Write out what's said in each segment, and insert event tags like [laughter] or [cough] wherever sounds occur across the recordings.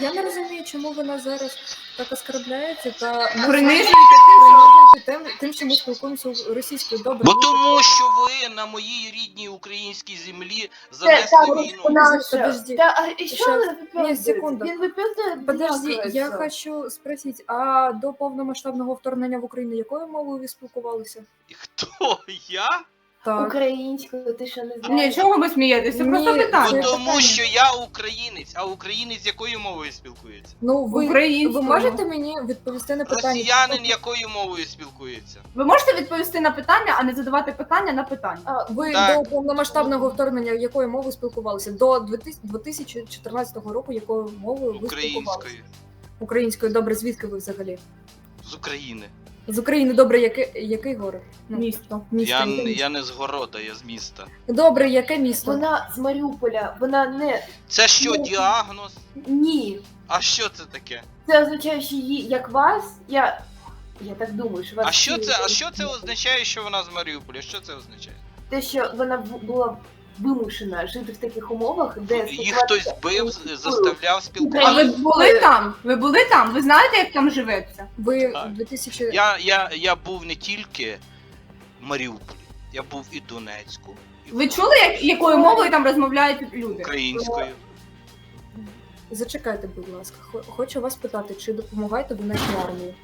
я не розумію, чому ви нас зараз так оскарбляєте та Принижуєте тим, тим, що ми спілкуємося російською. Добре, Бо тому, що ви на моїй рідній українській землі занесли війну. Подожди. А ви Ні, секунду. Він виписує Подожди, я хочу спросить, а до повномасштабного вторгнення в Україну якою мовою ви спілкувалися? Хто? Я? Так. Українською, ти що не знаєш? Ні, чого ви смієтеся? Ні, просто питання. це- тому, що я українець, а українець якою мовою спілкується? Ну, ви, Українською. ви можете мені відповісти на питання? Росіянин якою мовою спілкується? Ви можете відповісти на питання, а не задавати питання на питання. А, Ви Так. до повномасштабного вторгнення якою мовою спілкувалися? До 2000 2014 року якою мовою ви спілкувалися? Українською. Українською, добре, звідки ви взагалі? З України. З України, добре, яке, який город? Ну, Місто. місто. Я, я не з города, я з міста. Добре, яке місто? Вона з Маріуполя, вона не Це що, Ну, діагноз? ні. А що це таке? Це означає, що її, як вас, я. Я так думаю, що вас. А що всі- це, а що це означає, що вона з Маріуполя? Що це означає? Те, що вона бу- була вимушена жити в таких умовах, де Їх хтось бив, заставляв А ви спілкуватися. були там? Ви були там? Ви знаєте, як там живеться? Ви Так. 2000... Я, я, я був не тільки в Маріуполі, я був і в Донецьку, і в Ви чули, як, якою мовою там розмовляють люди? українською. Зачекайте, будь ласка. Хо- Хочу вас питати, чи допомагаєте нашій армії?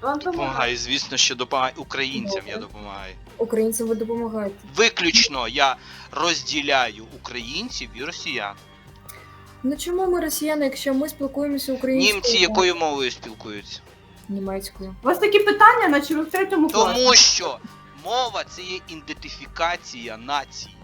Вам. Допомагаю, звісно, що допомагаю українцям. Я допомагаю. Українцям ви допомагаєте. Виключно я розділяю українців і росіян. Ну чому ми росіяни, якщо ми спілкуємося українською? Німці якою мовою спілкуються? Німецькою. У вас такі питання, наче ви в третьому класі. Тому що мова це є ідентифікація нації.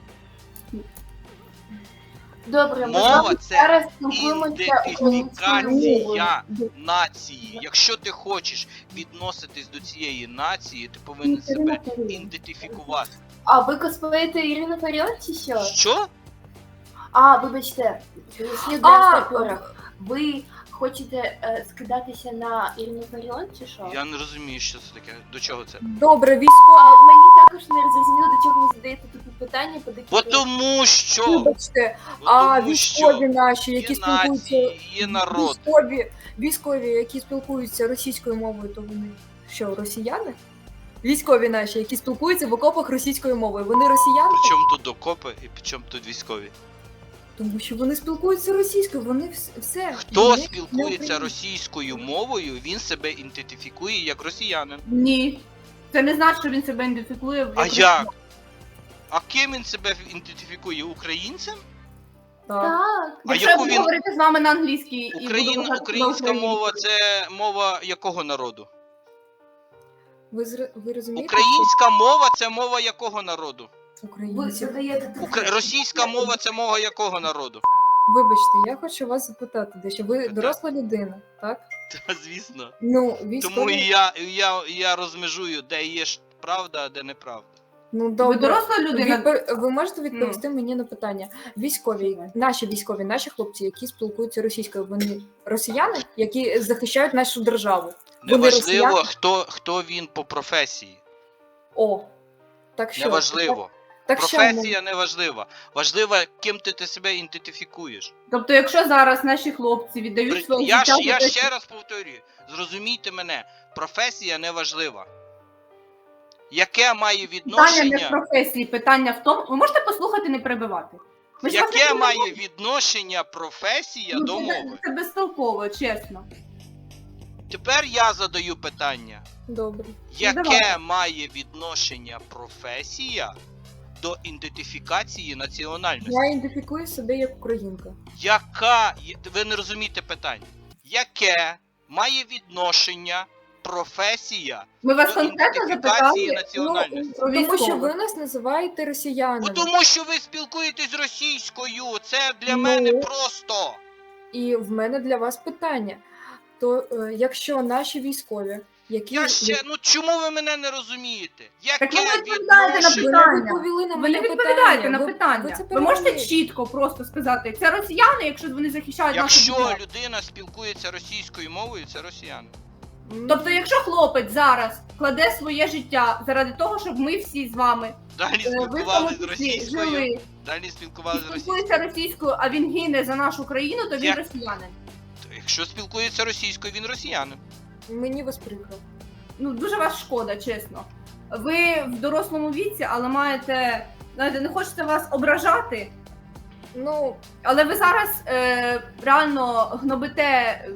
Добре, ми Мова це зараз спілкуємося українською мовою. ідентифікація нації. Якщо ти хочеш відноситись до цієї нації, ти повинен себе ідентифікувати. А ви косплеїте Ірину Фаріон чи що? Що? А, вибачте, слід А, саперах. Ви хочете е, скидатися на Ірину Фаріон чи що? Я не розумію, що це таке. До чого це? Добре, військові. А мені також не зрозуміло, до чого ви задаєте такі питання по Бо декілька. тому що, Вибачте, бо а тому військові наші, є які спілкуються. нації, є народ. Військові, військові, які спілкуються російською мовою, то вони що, росіяни? Військові наші, які спілкуються в окопах російською мовою. Вони росіяни, Причому тут окопи і причому тут військові. Тому що вони спілкуються російською, вони вс- все. Хто Вони не спілкується українці. російською мовою, він себе ідентифікує як росіянин. Ні. Це не значить, що він себе ідентифікує. А як? А ким він себе ідентифікує? Українцем? Так. Так. А Якщо яку буду він говорити з вами на англійській і буду Україн... говорити українська мова це мова якого народу? Ви, зр- ви розумієте? Українська мова це мова якого народу? Ви українці. задаєте Укра... Російська мова це мова якого народу? Вибачте, я хочу вас запитати дещо. Ви Так. доросла людина, так? [laughs] Та звісно. Ну, військові... Тому і я, і я, і я розмежую, де є ж правда, а де неправда. Ну, Ви добре. доросла людина? Відпо- Ви можете відповісти мені на питання? Військові, наші військові, наші хлопці, які спілкуються російською, вони росіяни, які захищають нашу державу. Вони Неважливо, росіяни? хто, хто він по професії. О, так що Неважливо. Так Професія не важлива. Важливо, ким ти, ти себе ідентифікуєш. Тобто, якщо зараз наші хлопці віддають При- своє Я, життя ж, я ще раз повторюю, зрозумійте мене, професія не важлива. Яке має відношення. Питання не в професії, питання в тому. Ви можете послухати, не перебивати. Ви яке не має відношення професія Ну, до це- мови? Це безтолково, чесно. Тепер я задаю питання: добре. яке давай. має відношення професія до ідентифікації національності? Я ідентифікую себе як українка. Яка ви не розумієте питання? Яке має відношення професія? Ми вас До ідентифікації національності. про Тому що ви нас називаєте росіянами. тому що ви спілкуєтесь російською. Це для Ну. мене просто. І в мене для вас питання. То е, якщо наші військові, які Я ще ну чому ви мене не розумієте? Так ви не відповідаєте на ви не питання. відповіли на Ви моє не відповідаєте на Ви- питання. Ви, Ви, це можете перевели. чітко просто сказати, це росіяни, якщо вони захищають нашу Якщо державу. людина спілкується російською мовою, це росіяни. Тобто, якщо хлопець зараз кладе своє життя заради того, щоб ми всі з вами Далі е, ви в тому спілкувалися з числі російською, жили далі і спілкувалися з спілкується російською. російською, а він гине за нашу країну, то він Як? росіянин. Якщо спілкується російською, він росіянин. Мені вас прикро. Ну дуже вас шкода, чесно. Ви в дорослому віці, але маєте. Знаєте, не хочеться вас ображати, Ну, але ви зараз е, реально гнобите е,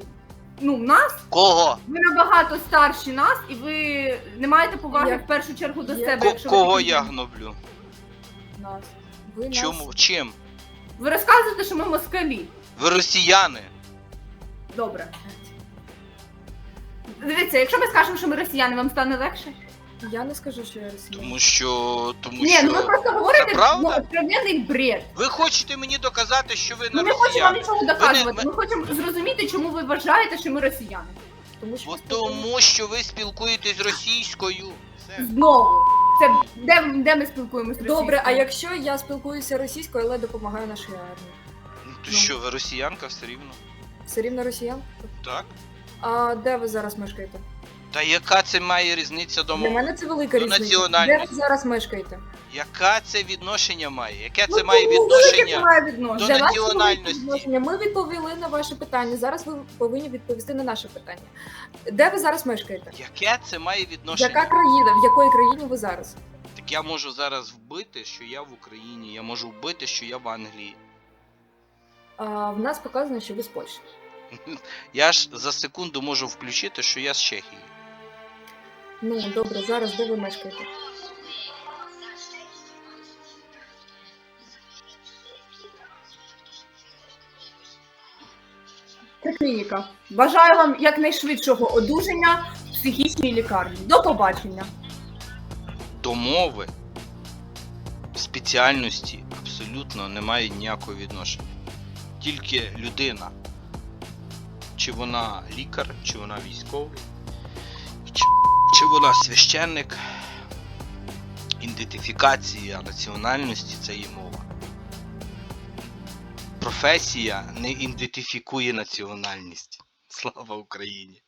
ну, нас. Кого? Ви набагато старші нас, і ви не маєте поваги Я- в першу чергу до я- себе. Ко- якщо ви кого такі я гноблю? нас. Ви Чому? нас. Чим? Ви розказуєте, що ми москалі. Ви росіяни. Добре. Дивіться, якщо ми скажемо, що ми росіяни, вам стане легше? Я не скажу, що я росіян. Тому що. Тому Ні, що. ну ви просто говорите Це правда? ну, откровенний бред. Ви хочете мені доказати, що ви Ми не не хочемо вам росіяни? нічого доказувати. ми- Ми хочемо зрозуміти, чому ви вважаєте, що ми росіяни. Тому що Бо ви спілкуєтесь- тому, що ви спілкуєтесь російською. Все. Знову. Це де, де ми спілкуємося? Добре, а якщо я спілкуюся російською, але допомагаю нашій армії? Ну то Ну. що, ви росіянка все рівно? Все рівно росіян? Так? А де ви зараз мешкаєте? Та яка це має різниця до Для мене це велика До різниця. Де національності. ви зараз мешкаєте? Яка це відношення має? Яке Ну, це має тому велике це відношення? має до відношення. Для це національності. відношення. Ми відповіли на ваше питання. Зараз ви повинні відповісти на наше питання. Де ви зараз мешкаєте? Яке це має відношення? Яка країна? В якої країні ви зараз? Так я можу зараз вбити, що я в Україні, я можу вбити, що я в Англії. А, в нас показано, що ви з Польщі. [laughs] Я ж за секунду можу включити, що я з Чехії. Ну добре, зараз де ви мешкаєте? Це клініка. Бажаю вам якнайшвидшого одужання в психічній лікарні. До побачення. До мови спеціальності абсолютно немає ніякого відношення. Тільки людина. Чи вона лікар, чи вона військовий, чи, чи вона священник. Ідентифікація національності це є мова. Професія не ідентифікує національність. Слава Україні!